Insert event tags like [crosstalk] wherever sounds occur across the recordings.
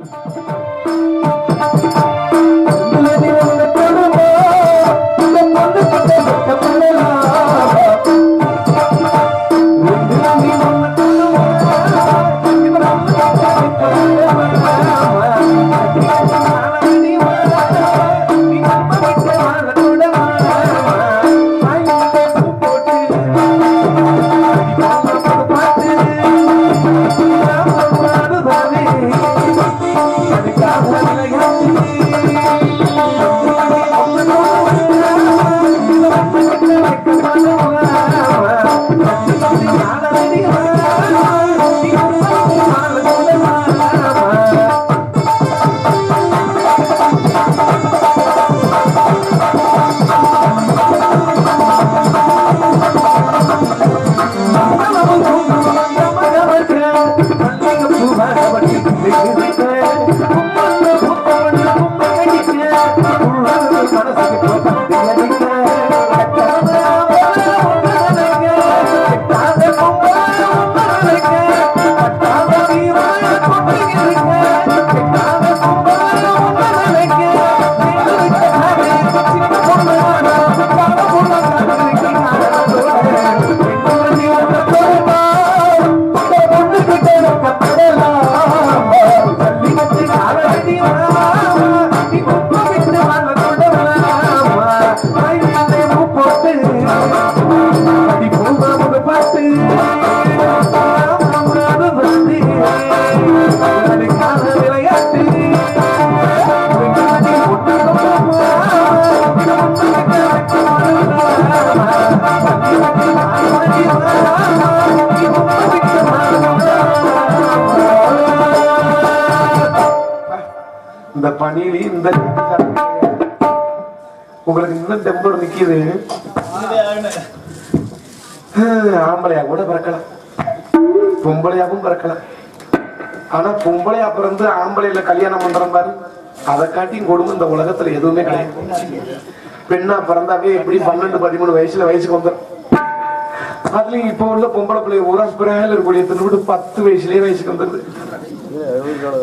இந்த [laughs] நிக்குது ஹம், ஆம்பளையா கூட பிறக்கலாம். பொம்பளையாவும் பிறக்கலாம். ஆனா பொம்பளையா பிறந்து ஆம்பளையில கல்யாணம் பண்றோம் பாரு. அதை காட்டியும் கொடுமை இந்த உலகத்துல எதுவுமே கிடையாது. பெண்ணா பிறந்தாவே எப்படி பன்னெண்டு பதிமூணு வயசுல வயசுக்கு வந்துடும் அதுலயும் இப்ப உள்ள பொம்பளை பிள்ளை ஒரு பிராயலர் இருக்கக்கூடிய திருவிட்டு பத்து வயசுலயே வயசுக்கு வந்துருது.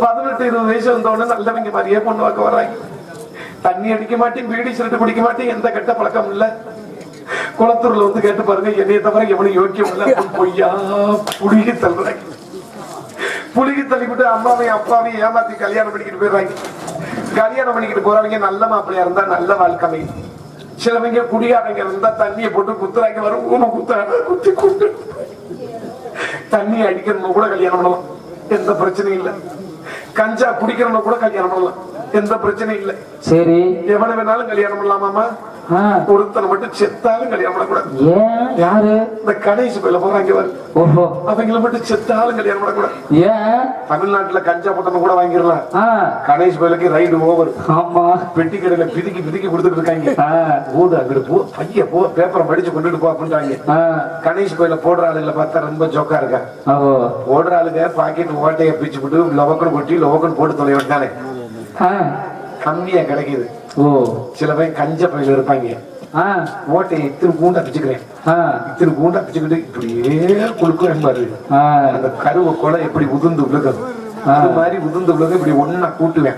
பதினெட்டு இருபது வயசு வந்த உடனே நல்லவங்க மாதிரியே பொண்ணு பார்க்க வர்றாங்க. தண்ணி அடிக்க மாட்டேன் பீடி சிரட்டு குடிக்க மாட்டேன் எந்த கெட்ட பழக்கம் இல்ல. குளத்தூர்ல வந்து கேட்டு பாருங்க என்னைய தவிர எவனும் யோக்கியம் இல்ல. பொய்யா? புடுங்கி தள்ளுறாங்க. புடுங்கி தள்ளிவிட்டு அம்மாவையும் அப்பாவையும் ஏமாத்தி கல்யாணம் பண்ணிக்கிட்டு போயிடுறாங்க. கல்யாணம் பண்ணிக்கிட்டு போறவங்க நல்ல மாப்பிள்ளையா இருந்தா நல்ல வாழ்க்கை அமையும். சிலவங்க குடியாரங்க இருந்தா தண்ணியை போட்டு குத்துறாங்க வரும் ஊமை குத்துறாங்க குத்தி கூட்டு தண்ணி அடிக்கிறவங்க கூட கல்யாணம் பண்ணலாம். எந்த பிரச்சனையும் இல்ல. கஞ்சா குடிக்கிறவங்க கூட கல்யாணம் பண்ணலாம். எந்த பிரச்சனையும் இல்ல. சரி. எவனை வேணாலும் கல்யாணம் பண்ணலாமாமா ஒருத்தனை மட்டும் செத்தாலும் கல்யாணம் பண்ணக்கூடாது. ஏன்? யாரு? இந்த கணேஷ் பயில போறாங்க ஓஹோ. அவங்கள மட்டும் செத்தாலும் கல்யாணம் பண்ணக்கூடாது. ஏன்? தமிழ்நாட்டுல கஞ்சா போட்டவங்க கூட வாங்கிடலாம் கணேஷ் பயிலுக்கு ரைடு ஓவர். ஆமா. பெட்டி கடையில பிதிக்கி பிதிக்கி கொடுத்துட்டு இருக்காங்க. ஓடு அங்கிட்டு போ பைய போ பேப்பரை படிச்சு கொண்டுட்டு போ அப்படின்றாங்க கணேஷ் பயில போடுற ஆளுகளை பார்த்தா ரொம்ப ஜோக்கா இருக்கா? போடுற ஆளுங்க பாக்கெட் ஓட்டைய பிச்சு விட்டு லவக்கன் கொட்டி லவக்கன் போட்டு தொலை ஆ, கம்மியா கிடைக்குது. ஓ. சில பேர் கஞ்ச பயில இருப்பாங்க. ஆ, ஓட்டையை இத்திரு கூண்டா பிச்சுக்கிறேன். இத்திரு கூண்டா பிச்சுக்கிட்டு இப்படியே குளுக்குறேன் பாரு. அந்த கருவை கொலை எப்படி உதிர்ந்து விழுகும்? அது மாதிரி உதிர்ந்து விழுக இப்படி ஒன்னா கூட்டுவேன்.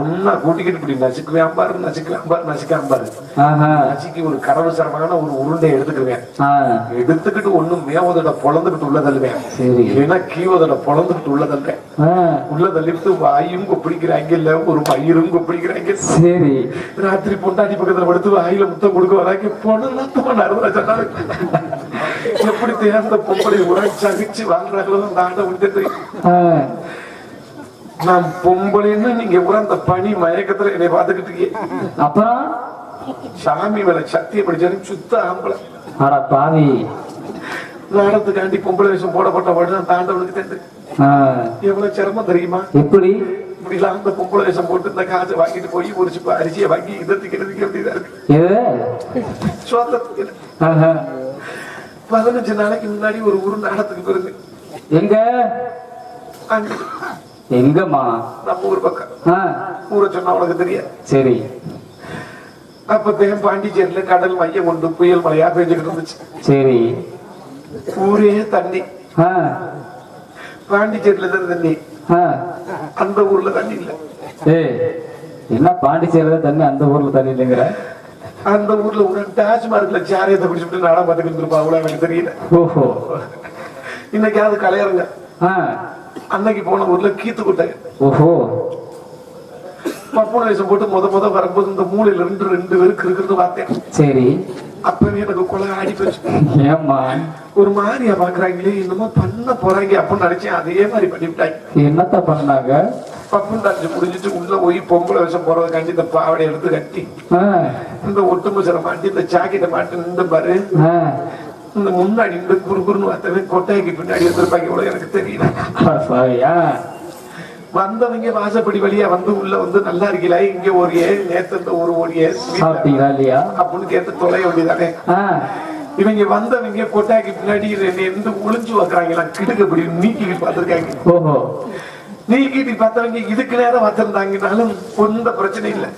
ஒன்னா கூட்டிக்கிட்டு இப்படி நசுக்குவேன் பாரு நசுக்குவேன் பாரு நசுக்காம பாரு. ஆஹா, நசுக்கி ஒரு கடவு சரமான ஒரு உருண்டை எடுத்துக்குவேன் எடுத்துக்கிட்டு ஒண்ணு மேவதோட பொழந்துக்கிட்டு உள்ள தள்ளுவேன். சரி. இல்லைன்னா கீவதோட பொழந்துக்கிட்டு உள்ள தள்ளுவேன். உள்ள தள்ளிட்டு வாயும் கொப்பிடிக்கிறாங்க இல்ல ஒரு மயிரும் கொப்பிடிக்கிறாங்க சரி. ராத்திரி பொண்டாட்டி பக்கத்துல படுத்து வாயில முத்தம் கொடுக்க வராங்க. பொண்ணு நடந்து [laughs] எப்படி தேர்ந்த பொம்பளை உரை சகிச்சு வாழ்றாங்களோ அந்த ஆண்டை விட்டுட்டு நான் பொம்பளைன்னு நீங்க உறந்த பனி மயக்கத்துல என்னை பார்த்துக்கிட்டு இருக்கீங்க. அப்புறம் சாமி மேல சத்தியம் படிச்சாரு சுத்த ஆம்பளை. அட பாவி. நாடத்துக்காண்டி பொம்பளை வேஷம் போடப்பட்ட உடனே அந்த ஆண்டவனுக்கு தெரிந்து. ஆ, எவ்வளவு சிரமம் தெரியுமா? எப்படி? இப்படி எல்லாம் அந்த பொம்பளை வேஷம் போட்டு இந்த காசை வாங்கிட்டு போய் ஒரு அரிசியை வாங்கி இதை திக்கிறதுக்கு எப்படிதான் இருக்கு? சோத்தத்துக்கு. பதினஞ்சு நாளைக்கு முன்னாடி ஒரு ஊர் நாடத்துக்கு போயிருந்து எங்க? எங்கம்மா? நம்ம ஊர் பக்கம். ஊரை சொன்னா உனக்கு தெரியாது. சரி. அப்ப தேன் பாண்டிச்சேரியில கடல் மையம் கொண்டு புயல் மழையா பெஞ்சுக்கிட்டு இருந்துச்சு. சரி. ஊரே தண்ணி. பாண்டிச்சேரியில தான் தண்ணி. அந்த ஊர்ல தண்ணி இல்ல. ஏய் என்ன பாண்டிச்சேரியில தண்ணி அந்த ஊர்ல தண்ணி இல்லைங்கிற? அந்த ஊர்ல ஒரு டாஸ்மார்க்ல சாரியத்தை குடிச்சுட்டு நாடா பார்த்துக்கிட்டு இருப்பா அவ்வளவு எனக்கு தெரியல. ஓஹோ. இன்னைக்காவது கலையறங்க ஆ. அன்னைக்கு போன ஊர்ல கீத்து குட்டை. ஓஹோ. பப்புன வேஷம் போட்டு முத முத வரும்போது இந்த மூலையில ரெண்டு ரெண்டு பேருக்கு இருக்குன்னு பார்த்தேன். சரி. அப்பவே எனக்கு கொலை ஆடி போச்சு. ஏம்மா? ஒரு மாதிரியா பாக்குறாங்களே என்னமோ பண்ண போறாங்க அப்படின்னு நினைச்சேன். அதே மாதிரி பண்ணிவிட்டாங்க. என்னத்த பண்ணாங்க? பப்புன்னு அடிச்சு முடிஞ்சிட்டு உள்ள போய் பொம்பளை வேஷம் போறதுக்காண்டி இந்த பாவடை எடுத்து கட்டி. இந்த ஒட்டுமச்சரை மாட்டி இந்த ஜாக்கெட்டை மாட்டி நின்று பாரு. இந்த முன்னாடி இந்த குறுகுறுன்னு பார்த்தவன் கொட்டைக்கு பின்னாடி வந்திருப்பாங்க இவ்வளவு எனக்கு தெரியல. வந்தவங்க வாசப்படி வழியா வந்து உள்ள வந்து நல்லா இருக்கீங்களா? இங்க ஓடிய நேத்து இந்த ஒரு ஓடிய சாப்பிட்டீங்களா இல்லையா? அப்படின்னு கேட்டு தொலைய வேண்டியதானே? இவங்க வந்தவங்க கொட்டாய்க்கு பின்னாடி எந்த ஒளிஞ்சு வைக்கிறாங்களா கிடுக்கு அப்படி நீக்கிட்டு பார்த்திருக்காங்க. ஓஹோ. நீக்கிட்டு பார்த்தவங்க இதுக்கு நேரம் பார்த்திருந்தாங்கனாலும் எந்த பிரச்சனை இல்லை.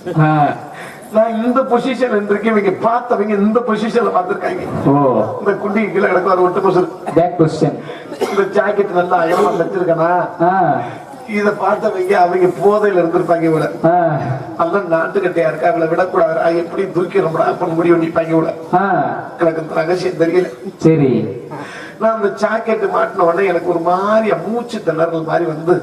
நான் இந்த பொசிஷன் இருந்திருக்கேன். இவங்க பார்த்தவங்க இந்த பொசிஷன்ல பார்த்திருக்காங்க. ஓ. இந்த குண்டிக்கு கீழே கிடக்கும் ஒட்டு மசூர் பேக் கொஸ்டின் இந்த ஜாக்கெட் நல்லா அகலமா வச்சிருக்கனா? இத பார்த்தவங்க அவங்க போதையில இருந்திருப்பாங்க இவள. ஆ. நல்ல நாட்டுக்கட்டையா இருக்கா? அவளை விடக்கூடாது. எப்படி தூக்கிறோம்டா அப்படின்னு முடிவு பண்ணிப்பாங்க இவள. ஆ. எனக்கு ரகசியம் தெரியல. சரி. நான் அந்த ஜாக்கெட் மாட்டின உடனே எனக்கு ஒரு மாதிரி மூச்சு திணறல் மாதிரி வந்து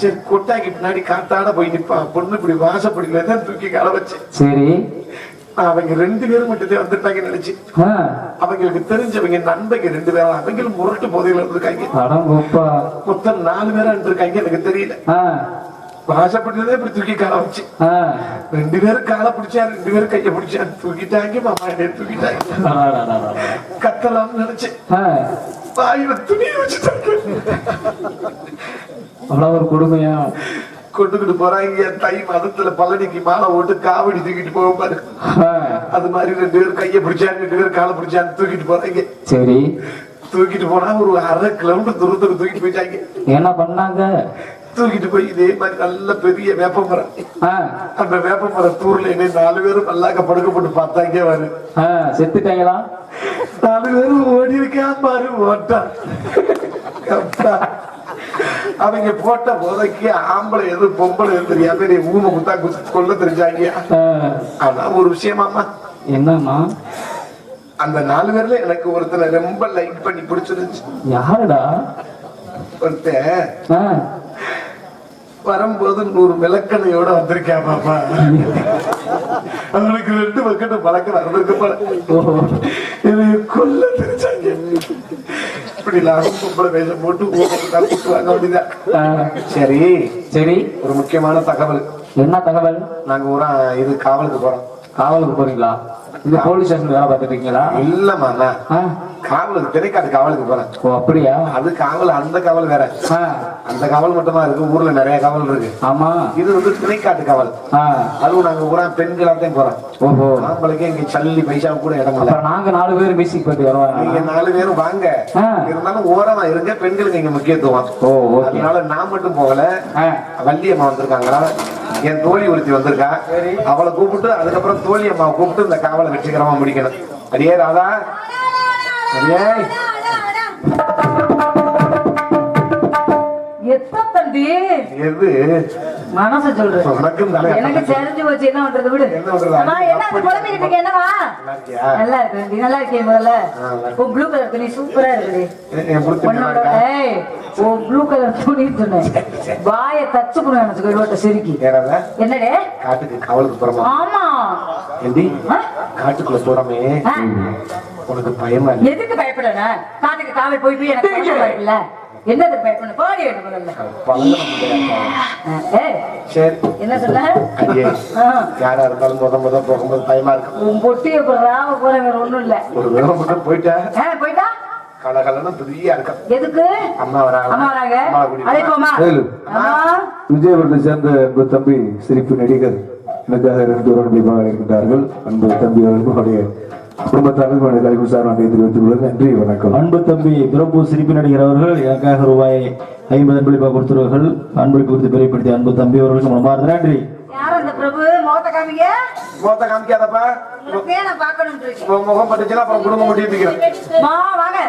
சரி கொட்டாய்க்கு பின்னாடி காத்தாட போய் நிப்பான் பொண்ணு இப்படி வாசப்படியில தான் தூக்கி கால வச்சேன் சரி. அவங்க ரெண்டு பேரும் மட்டும் வந்துட்டாங்க நினைச்சு. அவங்களுக்கு தெரிஞ்சவங்க நண்பங்க ரெண்டு பேரும் அவங்களும் முரட்டு போதையில இருந்திருக்காங்க. மொத்தம் நாலு பேரா இருந்திருக்காங்க எனக்கு தெரியல. ஆ வாசப்படியில இப்படி தூக்கி கால வச்சு ரெண்டு பேரும் காலை பிடிச்சா ரெண்டு பேரும் கைய பிடிச்சா தூக்கிட்டாங்க மாமா என்னைய தூக்கிட்டாங்க. கத்தலாம்னு நினைச்சேன் வாயில துணியை வச்சுட்டாங்க அவ்வளவு ஒரு கொடுமையா கொண்டுகிட்டு போறாங்க தை மதத்துல பழனிக்கு மாலை போட்டு காவடி தூக்கிட்டு போக பாரு அது மாதிரி ரெண்டு பேரும் கைய பிடிச்சாங்க ரெண்டு பேரும் காலை பிடிச்சாங்க தூக்கிட்டு போறாங்க சரி தூக்கிட்டு போனா ஒரு அரை கிலோமீட்டர் தூரத்துக்கு தூக்கிட்டு போயிட்டாங்க என்ன பண்ணாங்க தூக்கிட்டு போய் இதே மாதிரி நல்ல பெரிய வேப்ப மரம் ஆ. அந்த வேப்ப மரம் தூர்ல என்ன நாலு பேரும் நல்லாக்க படுக்கப்பட்டு பார்த்தாங்க வாரு செத்துட்டாங்களா? நாலு பேரும் ஓடி இருக்கான் பாரு ஓட்டான். அவங்க போட்ட போதைக்கு ஆம்பளை எது பொம்பளை எது தெரியாம நீ ஊமை குத்தா குத்து கொல்ல தெரிஞ்சாங்க. ஆனா ஒரு விஷயமாமா என்னம்மா? அந்த நாலு பேர்ல எனக்கு ஒருத்தனை ரொம்ப லைக் பண்ணி பிடிச்சிருந்துச்சு. யாருடா? ஒருத்தன் வரும்போது நூறு விளக்கணையோட வந்திருக்கேன் பாப்பா? அவனுக்கு ரெண்டு பக்கெட்டு பழக்கம் நடந்திருக்கு போல. கொல்ல தெரிஞ்சாங்க. இப்படி லாபம் பொம்பளை வேஷம் போட்டு ஊருக்கு தான் கூட்டு வாங்க வேண்டியதான் ஆ, சரி. சரி ஒரு முக்கியமான தகவல். என்ன தகவல்? நாங்க ஊரா இது காவலுக்கு போறோம். காவலுக்கு போறீங்களா? இந்த போலீஸ் ஸ்டேஷன் வேலை பார்த்துட்டு இருக்கீங்களா இல்லம்மா நான் காவலுக்கு திரைக்காட்டு காவலுக்கு போறேன். ஓ அப்படியா? அது காவல் அந்த காவல் வேற. அந்த காவல் மட்டும்தான் இருக்கு ஊர்ல நிறைய காவல் இருக்கு. ஆமா. இது வந்து திணைக்காட்டு காவல். அதுவும் நாங்க ஊரா பெண்களாத்தையும் போறோம். ஓஹோ. ஆம்பளைக்கு இங்க சல்லி பைசா கூட இடம் இல்ல. நாங்க நாலு பேர் மியூசிக் போயிட்டு நீங்க வருவாங்க நாலு பேரும் வாங்க. இருந்தாலும் ஓரமா இருங்க பெண்களுக்கு இங்க முக்கியத்துவம். ஓ அதனால நான் மட்டும் போகல. ஆ, வள்ளி அம்மா வந்திருக்காங்களா? என் தோழி ஒருத்தி வந்திருக்கா. அவளை கூப்பிட்டு அதுக்கப்புறம் தோழி அம்மாவை கூப்பிட்டு இந்த காவலை வெற்றிகரமா முடிக்கணும். அடியே ராதா. அடியே. எப்ப தம்பி? எது? மனச சொல்றேன். எனக்கு தெரிஞ்சு போச்சு என்ன பண்றது? விடு. என்ன இருக்க என்னவா நல்லா இருக்கு தம்பி, நல்லா இருக்கே முதல்ல. உன் ப்ளூ கலர் துணி சூப்பரா உன்னோட இருக்கா? ஏய் உன் ப்ளூ கலர் துணி சொன்னேன். வாய தச்சு கூட நினைச்சுக்கோ இவட்ட சிரிக்கி? என்னடே? காட்டுக்கு காவலுக்கு போறோமா. ஆமா. ஆ? காட்டுக்குள்ள போறோமே? உனக்கு பயமா எதுக்கு பயப்படன காட்டுக்கு காவல் போய் போய் எனக்கு பயமா இருக்குல்ல? என்னதுக்கு பயப்படணும் போடி வேணும் முதல்ல என்ன சொன்ன? யாரா இருந்தாலும் முத முத போகும்போது பயமா இருக்கும் உன் பொட்டிய ராவ போற வேற ஒண்ணும் இல்ல. ஒரு மட்டும் போயிட்டா? போயிட்டா? கலகலன்னு பெரிய இருக்கும். எதுக்கு? அம்மா வராங்க. அம்மா. அழைப்போமா? விஜயபுரத்தை சேர்ந்த தம்பி சிரிப்பு நடிகர். எனக்காக இருக்கின்றார்கள். அன்பு தம்பி அவர்களுக்கும் அவருடைய குடும்பத்தாருக்கும் கல்வி சார் நன்றி வணக்கம். அன்பு தம்பி பிரபு சிரிப்பு நடிகர் அவர்கள் எனக்காக ரூபாய் ஐம்பது அன்பளிப்பாக கொடுத்துருவார்கள் அன்பளிப்பு குறித்து பெரியப்படுத்திய அன்பு தம்பி அவர்களுக்கு மனமார்ந்த நன்றி. யார் அந்த பிரபு? முகத்தை காமிங்க. முகத்தை காமிக்காதப்பா. முகம் பட்டுச்சுன்னா அப்புறம் குடும்பம் முட்டி தூக்கிறேன் மா வாங்க.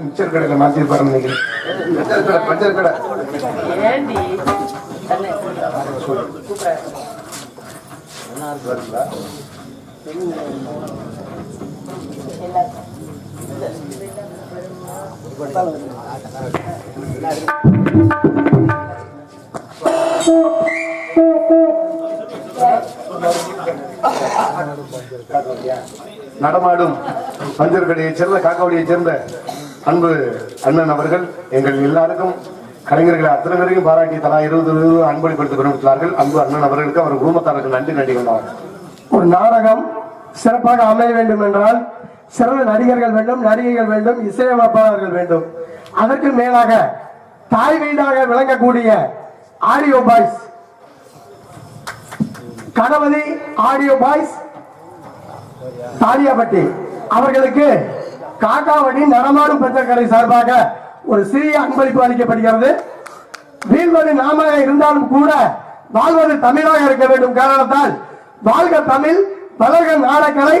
மிச்சர் கடையில மாத்தி பாருங்க நினைக்கிறேன் பஞ்சர் கடை பஞ்சர் கடை. நடமாடும் பஞ்சர் சேர்ந்த காக்காவடியைச் சேர்ந்த அன்பு அண்ணன் அவர்கள் எங்கள் எல்லாருக்கும் கலைஞர்களை அத்தனை பேரையும் பாராட்டி தலா இருபது இருபது அன்பளிப்படுத்த பெருமிட்டார்கள் அன்பு அண்ணன் அவர்களுக்கு அவர் குடும்பத்தாருக்கு நன்றி நன்றி கொண்டார் ஒரு நாடகம் சிறப்பாக அமைய வேண்டும் என்றால் சிறந்த நடிகர்கள் வேண்டும் நடிகைகள் வேண்டும் இசையமைப்பாளர்கள் வேண்டும். அதற்கு மேலாக தாய் வீடாக விளங்கக்கூடிய audio boys Ganapathi audio boys Sariyapatti அவர்களுக்கு காக்காவடி நடமாடும் பெற்றக்கடை சார்பாக ஒரு சிறிய அன்பளிப்பு அளிக்கப்படுகிறது. வீழ்வது நாம இருந்தாலும் கூட வாழ்வது தமிழாக இருக்க வேண்டும். காரணத்தால் வாழ்க தமிழ் வளர்க நாடக்கலை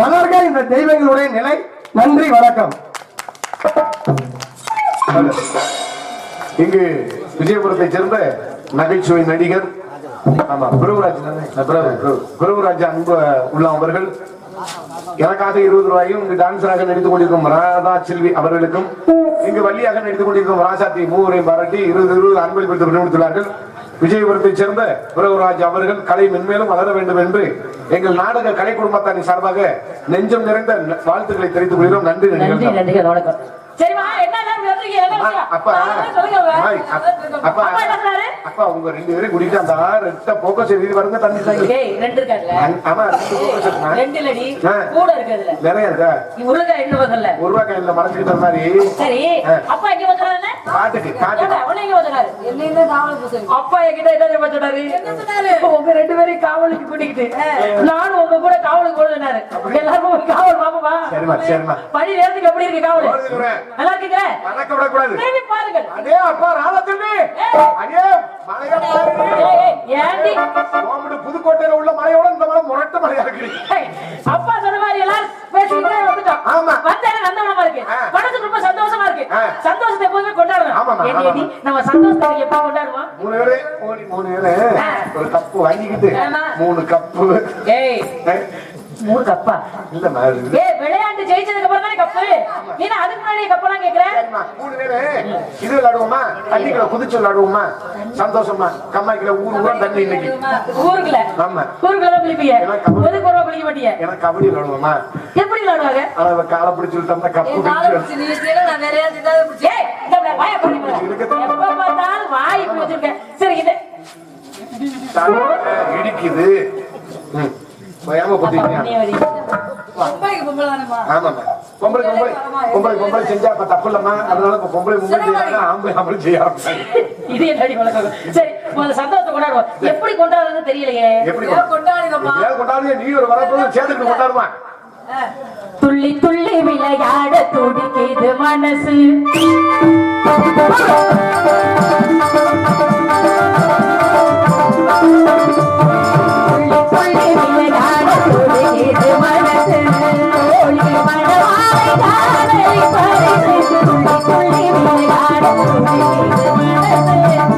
வளர்க இந்த தெய்வங்களுடைய நிலை. நன்றி வணக்கம். இங்கு விஜயபுரத்தை சேர்ந்த நகைச்சுவை நடிகர் ஆமா அன்பு உள்ள அவர்கள் எனக்காக இருபது ரூபாயும் இங்கு டான்சராக நடித்துக் கொண்டிருக்கும் ராதா செல்வி அவர்களுக்கும் இங்கு வள்ளியாக நடித்துக் கொண்டிருக்கும் ராசாத்தி மூவரையும் பாராட்டி இருபது இருபது அன்பளிப்படுத்த விரும்புகிறார்கள் விஜயபுரத்தைச் சேர்ந்த பிரபுராஜ் அவர்கள் கலை மென்மேலும் வளர வேண்டும் என்று எங்கள் நாடக கலை குடும்பத்தாரின் சார்பாக நெஞ்சம் நிறைந்த வாழ்த்துக்களை தெரிவித்துக் கொள்கிறோம். நன்றி நன்றி வணக்கம். என்ன? என்ன? அப்பா என்ன உங்க ரெண்டு பேரும் அந்த ரெட்ட வருங்க தண்ணி தாங்க ஏய், ரெண்டு? ஆமா ஆ. கூட இருக்குதுல. நிறைய இருக்கா நீ உருளைக்காய் ரூபாய் கையில மறைச்சுக்கிட்ட மாதிரி சரி. அப்பா எங்க வந்துறாரு காட்டுக்கு காட்டுக்கு எங்க வந்துறாரு? அப்பா என்கிட்ட என்ன தெரியுமா சொன்னாரு? உங்க ரெண்டு பேரையும் காவலுக்கு கூட்டிக்கிட்டு நானும் உங்க கூட காவலுக்கு போடுனாரு எல்லாரும் காவல் பணி நேரத்துக்கு எப்படி இருக்கு காவல் நல்லா இருக்கீங்களா? மறக்க விடக்கூடாது திரும்பி பாருங்கள். அடே அப்பா அடே மலைய பாருங்க ஏண்டி? கோமடு புதுக்கோட்டையில உள்ள மலையோட இந்த மலை முரட்டு மலையா இருக்கு. அப்பா சொன்ன மாதிரி எல்லாரும் பேசிக்கிட்டே வந்துட்டோம். ஆமா. வந்தேன் நந்தவனமா இருக்கு. மனசுக்கு ரொம்ப சந்தோஷமா இருக்கு. சந்தோஷத்தை எப்போதுமே கொண்டாடணும். ஏண்டி, ஏண்டி. நம்ம சந்தோஷத்தை எப்ப கொண்டாடுவோம்? மூணு. ஒரு கப்பு வாங்கிக்கிட்டு ஆமா. மூணு கப்பு. ஏய், மூணு கப்பா. இல்லம்மா இது- ஏய் விளையாட்டு ஜெயிச்சதுக்கு அப்புறம் தானே கப்பு? நீ அதுக்கு முன்னாடி கப்பெல்லாம் கேக்குற? மூணு பேரு. இது விளையாடுவோமா? தண்ணிக்குள்ள குதிச்சு விளையாடுவோமா? சந்தோஷமா கம்மாய்க்குள்ள ஊர் ஊரா தண்ணி இன்னைக்கு. ஊருக்குள்ள? ஆமா. ஊருக்குள்ள குளிப்பீங்க? ஒரு குளிக்க மாட்டீங்க எனக்கு கபடி விளையாடுவோமா? எப்படி விளையாடுவாங்க? ஆனா அவ காலை பிடிச்சு விட்டோம்னா கப்பு ஏய், இந்த வாயை வாய். சரி, இது. தலை இடிக்குது. ம். பயமா. ஆமாம்மா. பொம்பளை பொம்பளை பொம்பளை பொம்பளை செஞ்சா அப்ப தப்பு இல்லம்மா அதனால இப்ப பொம்பளை பொம்பளை செய்யறாங்க ஆம்பளை ஆம்பளை செய்ய ஆரம்பிச்சாங்க. இது என்னடி வழக்கம்? சரி, முதல்ல சந்தோஷத்தை கொண்டாடுவோம். எப்படி கொண்டாடுறதுன்னு தெரியலையே. எப்படி எப்படியாவது கொண்டாடுங்க. நீ ஒரு வரப்போது சேர்ந்துட்டு கொண்டாடுவான் துள்ளி துள்ளி விளையாட துடிக்குது மனசு. மணவாய் காதலி